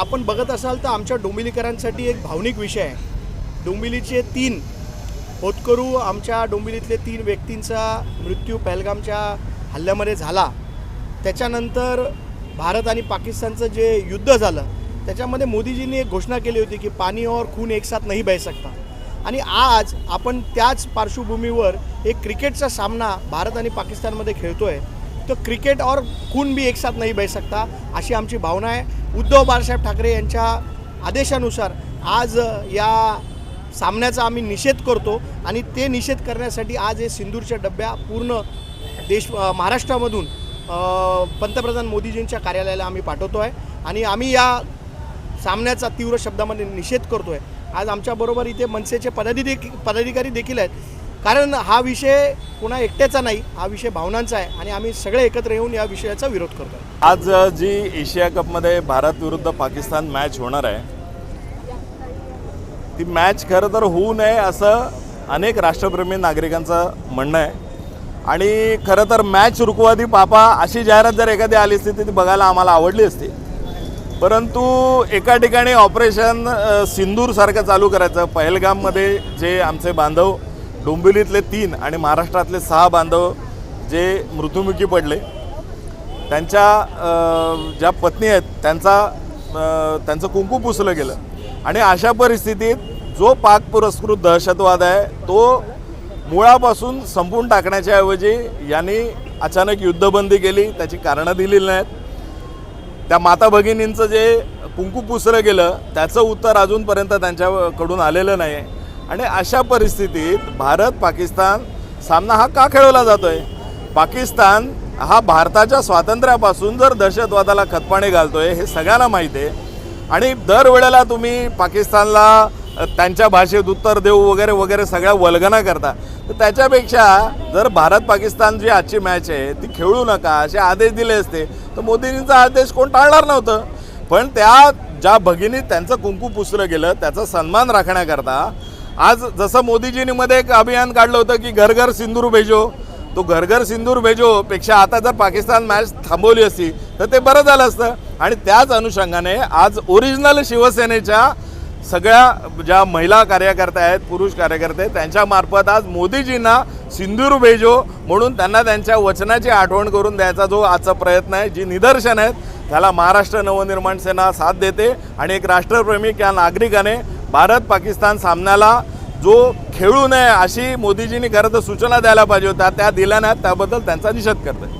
आपण बघत असाल तर आमच्या डोंबिवलीकरांसाठी एक भावनिक विषय आहे. डोंबिवलीचे तीन होतकरू आमच्या डोंबिवलीतले तीन व्यक्तींचा मृत्यू पहलगामच्या हल्ल्यामध्ये झाला. त्याच्यानंतर भारत आणि पाकिस्तानचं जे युद्ध झालं त्याच्यामध्ये मोदीजींनी एक घोषणा केली होती की पाणी और खून एक साथ नाही बह सकता आणि आज आपण त्याच पार्श्वभूमीवर एक क्रिकेटचा सामना भारत आणि पाकिस्तानमध्ये खेळतो आहे तो क्रिकेट और खून भी एक साथ नाही बैठ सकता अशी आमची भावना आहे. उद्धव बाळासाहेब ठाकरे यांच्या आदेशानुसार आज या सामन्याचा आम्ही निषेध करतो आणि ते निषेध करण्यासाठी आज हे सिंदूरच्या डब्या पूर्ण देश महाराष्ट्रामधून पंतप्रधान मोदीजींच्या कार्यालयाला आम्ही पाठवतो आहे आणि आम्ही या सामन्याचा तीव्र शब्दामध्ये निषेध करतो आहे आज आमच्याबरोबर इथे मनसेचे पदाधिकारी पदाधिकारी देखील आहेत. कारण हा विषय पुन्हा एकट्याचा नाही हा विषय भावनांचा आहे आणि आम्ही सगळे एकत्र येऊन या विषयाचा विरोध करतो आज जी एशिया कपमध्ये भारत विरुद्ध पाकिस्तान मॅच होणार आहे ती मॅच खरं तर होऊ नये असं अनेक राष्ट्रप्रेमी नागरिकांचं म्हणणं आहे. आणि खरं तर मॅच रुकवादी पापा अशी जाहिरात जर एखादी आली असती तर ती बघायला आम्हाला आवडली असती. परंतु एका ठिकाणी ऑपरेशन सिंदूरसारखं चालू करायचं पहलगाममध्ये जे आमचे बांधव डोंबिवलीतले तीन आणि महाराष्ट्रातले सहा बांधव जे मृत्युमुखी पडले त्यांच्या ज्या पत्नी आहेत त्यांचा त्यांचं कुंकू पुसलं गेलं. आणि अशा परिस्थितीत जो पाक पुरस्कृत दहशतवाद आहे तो मुळापासून संपून टाकण्याच्या ऐवजी यांनी अचानक युद्धबंदी केली त्याची कारणं दिलेली नाहीत. त्या माता भगिनींचं जे कुंकू पुसलं गेलं त्याचं उत्तर अजूनपर्यंत त्यांच्याकडून आलेलं नाही आहे आणि अशा परिस्थितीत भारत पाकिस्तान सामना हा का खेळवला जातो आहे पाकिस्तान हा भारताच्या स्वातंत्र्यापासून जर दहशतवादाला खतपाणी घालतोय हे सगळ्यांना माहीत आहे. आणि दरवेळेला तुम्ही पाकिस्तानला त्यांच्या भाषेत उत्तर देऊ वगैरे वगैरे सगळ्या वल्गना करता. तर त्याच्यापेक्षा जर भारत पाकिस्तान जी आजची मॅच आहे ती खेळू नका असे आदेश दिले असते तर मोदींचा आदेश कोण टाळणार नव्हतं. पण त्या ज्या भगिनी त्यांचं कुंकू पुसलं गेलं त्याचा सन्मान राखण्याकरता आज जसं मोदीजींनी मध्ये एक अभियान काढलं होतं की घर घर सिंदूर भेजो तो घर घर सिंदूर भेजो पेक्षा आता जर पाकिस्तान मॅच थांबवली असती तर ते बरं झालं असतं. आणि त्याच अनुषंगाने आज ओरिजिनल शिवसेनेच्या सगळ्या ज्या महिला कार्यकर्त्या आहेत पुरुष कार्यकर्ते त्यांच्यामार्फत आज मोदीजींना सिंदूर भेजो म्हणून त्यांना त्यांच्या वचनाची आठवण करून द्यायचा जो आजचा प्रयत्न आहे जी निदर्शन आहेत त्याला महाराष्ट्र नवनिर्माण सेना साथ देते. आणि एक राष्ट्रप्रेमिक या नागरिकाने भारत पाकिस्तान सामन्याला जो खेळू नये अशी मोदीजींनी खरं तर सूचना द्यायला पाहिजे होत्या त्या दिल्या नाहीत त्याबद्दल त्यांचा निषेध करते